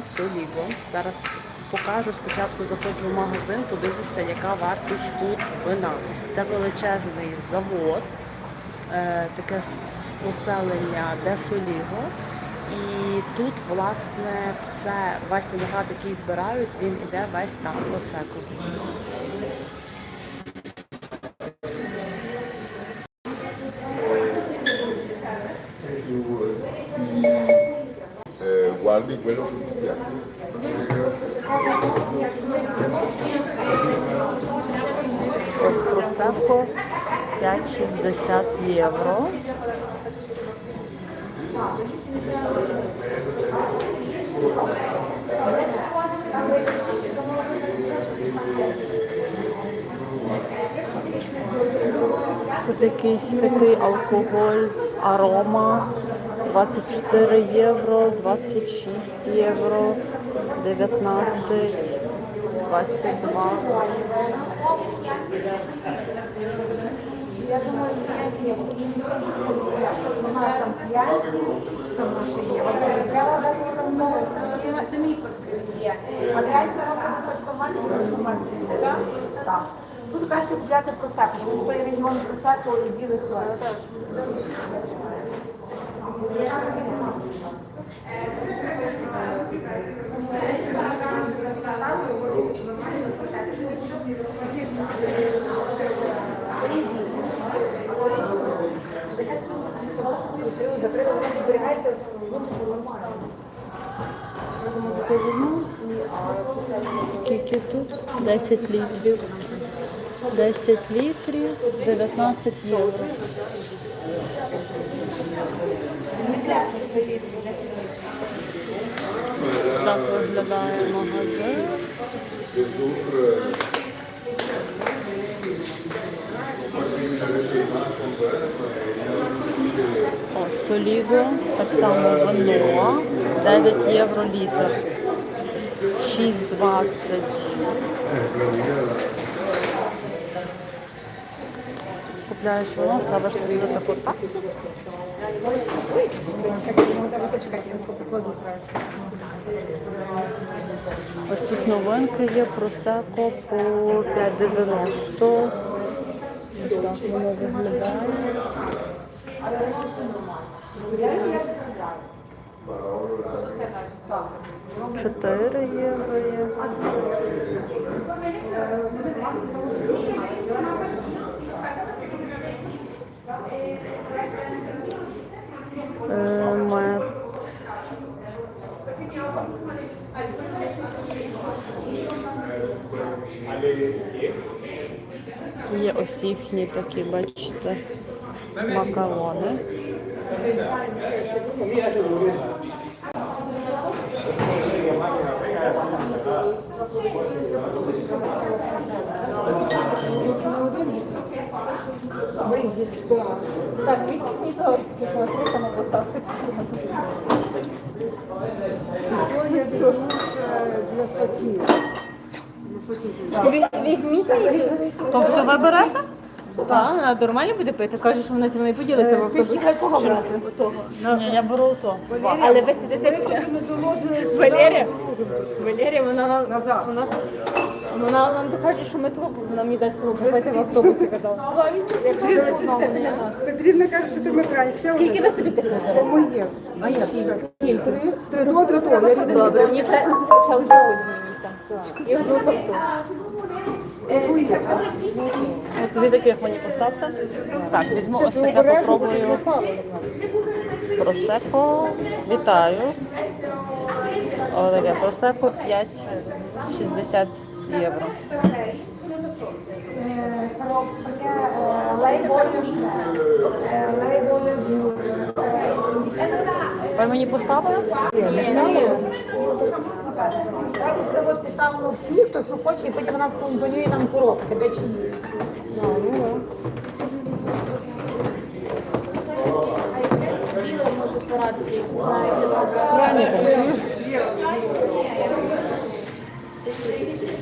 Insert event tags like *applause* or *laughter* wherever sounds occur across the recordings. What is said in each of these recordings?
Соліго. Зараз покажу спочатку заходжу в магазин, подивлюся, яка вартість тут вина. Це величезний завод, е, таке поселення де Соліго. І тут, власне, все, весь виноград, який збирають, він іде весь на просеку. Eh, guardi quello che ti piace. Ось просеко 5,60 євро. Тут якийсь такий алкоголь, арома 24 євро, 26 євро, 19, 22. Я думаю, що я. У нас там п'ять, тому що є. От почала дати там новості. Ти мій є. А п'ять років почтомати, почтомати. Так. Тут краще купляти просеку, тому що є регіон просеку і білих вин. Скільки тут? 10 літрів. 10 літрів, 19 євро. Так виглядає. О, Соліго, так само вино, 9 євро літр. 6,20. Купляєш вино, ставиш собі таку тацю. Ось тут новинки є просеко по 5,90. Ось так воно виглядає. Чотири євро є. Е, Мед. Є ось їхні такі, бачите, макарони. Так, візьміть що на тому поставте. Візьміть їх. То все ви берете? Так, вона нормально буде пити. Каже, що вона зі мною поділиться в автобусі. Кого брати? Ні, я беру то. Але ви сидите Валерія, Валерія, вона нам вона, нам каже, що ми трубу, вона мені дасть трубу пити в автобусі казала. Петрівна каже, що ти Михайло. Скільки ви собі тих берете? Моє. Скільки? Три до три до. Я мені те- ще вже візьміть там. І одну торту. От дві таких мені поставте. Так, візьму ось таке, попробую. Просеко. Вітаю. О, таке просеко 5,60 євро. Ви мені поставили? Так, от поставимо всі, хто що хоче, і потім вона скомпонує нам коробки. Тебе чи ні? Біло може порадити,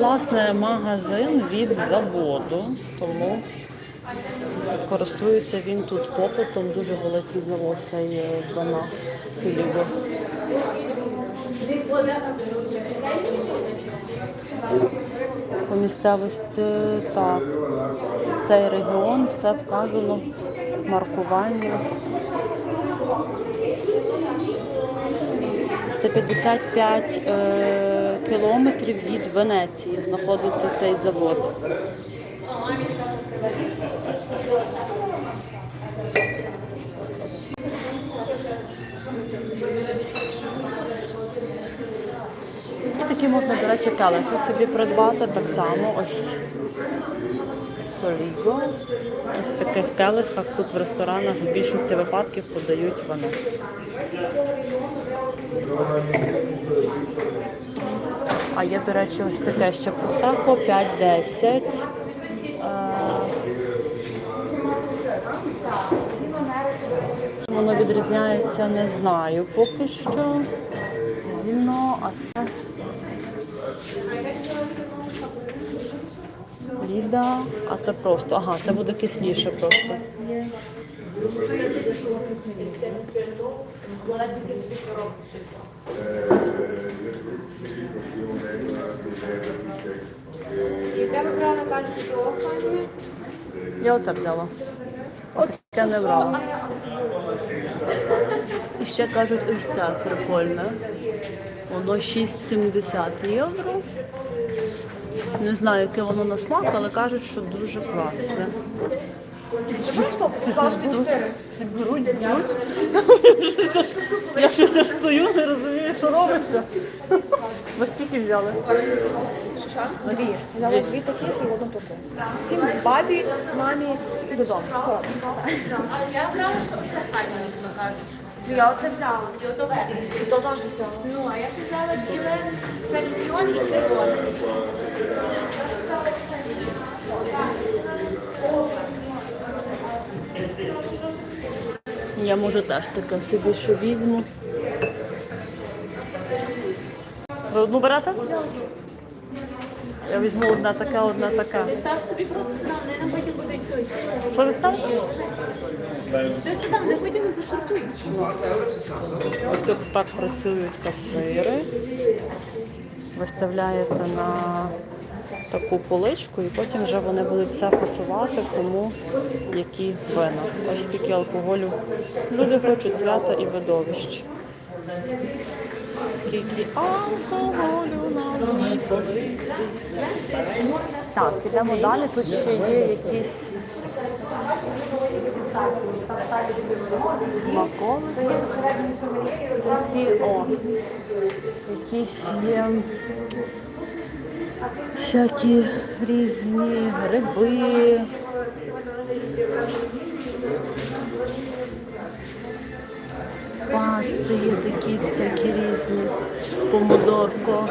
власне магазин від заводу, тому користується він тут попитом. Дуже великий завод цей е, вона Селіго. По місцевості так. Цей регіон все вказано, маркування. Це 55 е, кілометрів від Венеції знаходиться цей завод. І такі можна, до речі, келихи собі придбати так само. Ось Соліго. Ось в таких келихах тут в ресторанах в більшості випадків подають вони. А є, до речі, ось таке ще просеко 5-10. Е, Воно відрізняється, не знаю поки що. Віно, а це Ліда, а це просто. Ага, це буде кисліше просто. Я оце взяла. От я не брала. І ще кажуть, ось це прикольне. Воно 6,70 євро. Не знаю, яке воно на смак, але кажуть, що дуже класне. Я щось аж стою, не розумію, що робиться. Ви скільки взяли? Дві. Взяла дві таких і одну таку. Всім бабі, мамі і додому. Все. Я брала, що оце файно візьме, кажуть. Я оце взяла. І то теж взяла. Ну, а я ще взяла біле, салюпіон і червоне. Я може теж таке собі що візьму. Ви одну берете? Я візьму одна така, одна така. Став собі просто сюди, вони нам потім будуть той. Що ви? Ти сюди, вони потім не посортують. Ось тут так працюють касири. Виставляєте на таку поличку і потім вже вони будуть все фасувати, кому які вина. Ось тільки алкоголю. Люди хочуть свята і видовищ. Скільки алкоголю на одній полиці. Так, ідемо далі. Тут ще є якісь смаколики. Такі, о, якісь є всякі різні гриби. Пасти є такі всякі різні. Помидорко.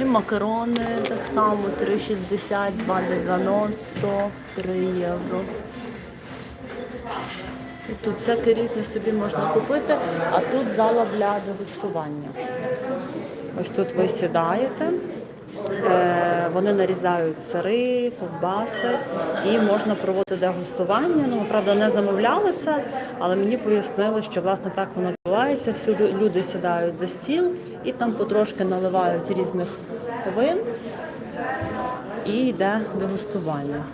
І макарони так само 3,60, 2,90, 3 євро. Тут всяке різне собі можна купити, а тут зала для дегустування. Ось тут ви сідаєте, е, вони нарізають сири, ковбаси і можна проводити дегустування. Ну, правда, не замовляли це, але мені пояснили, що власне так воно відбувається. Всі люди сідають за стіл і там потрошки наливають різних вин і йде дегустування.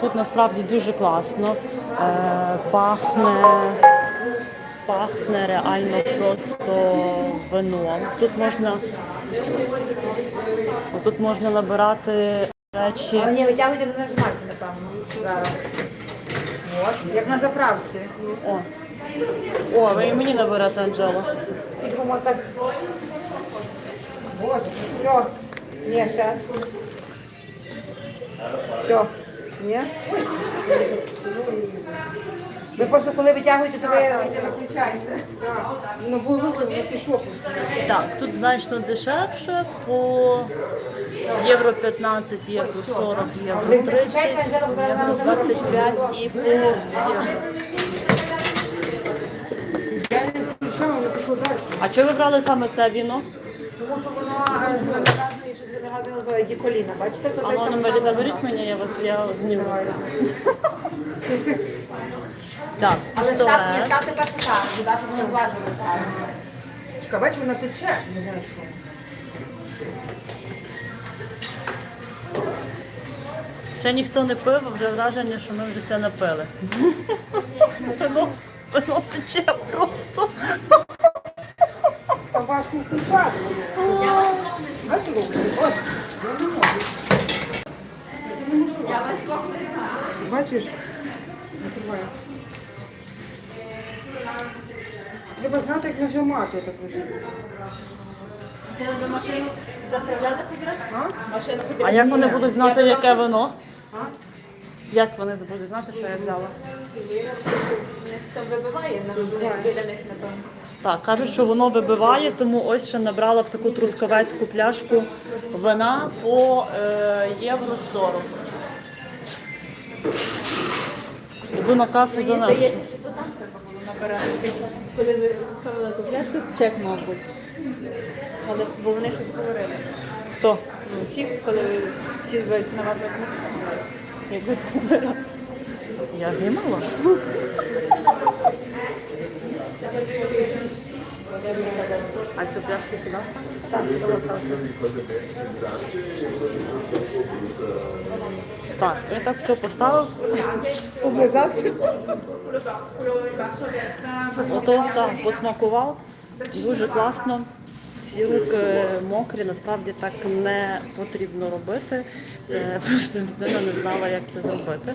Тут насправді дуже класно. Е, пахне, пахне реально просто вином. Тут можна, тут можна набирати речі. Ні, витягуйте до нажимати, напевно. Зараз. От, як на заправці. О, О ви і мені. Тільки воно так. Боже, все. Ні, ще. Все. Ні? Ви просто коли витягуєте, то ви ви виключаєте. Ну, було не пішло. Так, тут значно дешевше по євро 15, євро 40, євро 30, євро 25 і по євро. Я не виключала, воно пішло далі. А чого ви брали саме це віно? Тому що воно е, з що називає діколіна. Бачите, то А те ну саме наберіть, наберіть мені, я вас я зніму це. *laughs* Так, Але став, пістолет. ставте перше так, не зважили так. Чекай, бачиш, вона тече. Не знаю, що. Ще ніхто не пив, а вже враження, що ми вже все напили. *laughs* Вино, вино тече просто. Важко включати. Бачиш, Ось. Я не можу. Бачиш? Накриваю. Треба знати, як нажимати, так розумію. А як вони будуть знати, яке вино? Як вони будуть знати, що я взяла? Вибиває біля них на тому. Так, кажуть, що воно вибиває, тому ось ще набрала в таку трускавецьку пляшку вина по е, євро 40. Іду на касу за нею. Коли ви ставили ту пляшку, чек, мабуть. Але бо вони щось говорили. Хто? Ну, ці, коли ви всі на вас розмовляли. Як ви тут набирали. Я знімала. *laughs* А цю пляшку сюди? Так, я так все поставив. Облизався. Ото так, посмакував. Дуже класно. Всі руки мокрі, насправді так не потрібно робити. Це *laughs* просто людина не знала, як це зробити.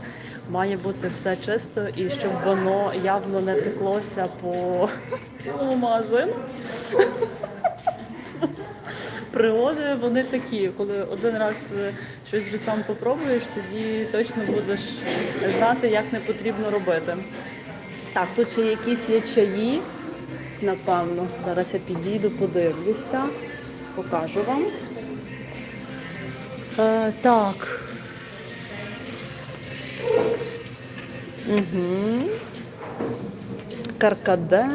Має бути все чисто і щоб воно явно не теклося по цілому магазину. Пригоди вони такі, коли один раз е, щось вже сам попробуєш, тоді точно будеш знати, як не потрібно робити. Так, тут ще якісь є чаї, напевно. Зараз я підійду, подивлюся, покажу вам. Е, так. Угу. Каркаде.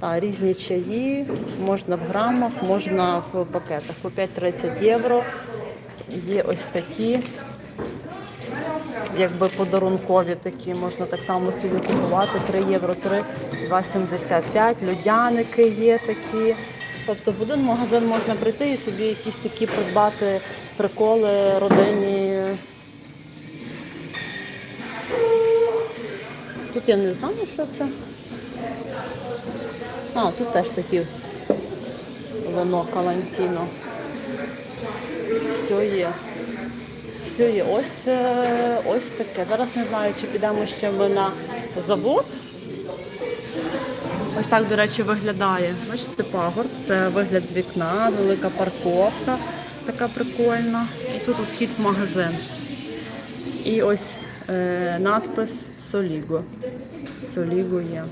А, різні чаї, можна в грамах, можна в пакетах. По 5,30 євро. Є ось такі якби подарункові такі, можна так само собі купувати 3 євро 3, 2,75, льодяники є такі. Тобто в один магазин можна прийти і собі якісь такі придбати приколи родині. Я не знаю, що це. А, тут теж такі вино калантіно. Все є. Все є. Ось, е, ось таке. Зараз не знаю, чи підемо ще ми на завод. Ось так, до речі, виглядає. Бачите, пагорб, це вигляд з вікна, велика парковка, така прикольна. І тут от вхід в магазин. І ось е, надпис Соліго. Соліго є.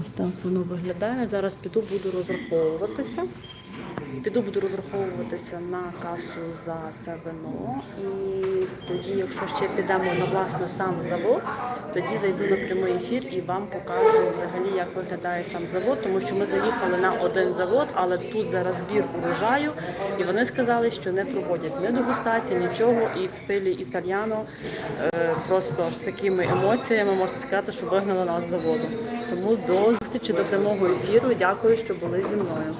Ось так воно виглядає. Зараз піду буду розраховуватися. Піду буду розраховуватися на касу за це вино. І тоді, якщо ще підемо на власне сам завод, тоді зайду на прямий ефір і вам покажу взагалі, як виглядає сам завод, тому що ми заїхали на один завод, але тут зараз збір урожаю, і вони сказали, що не проводять ні дегустації, нічого, і в стилі італіано е, просто з такими емоціями можна сказати, що вигнали нас з заводу. Тому до зустрічі до прямого ефіру. Дякую, що були зі мною.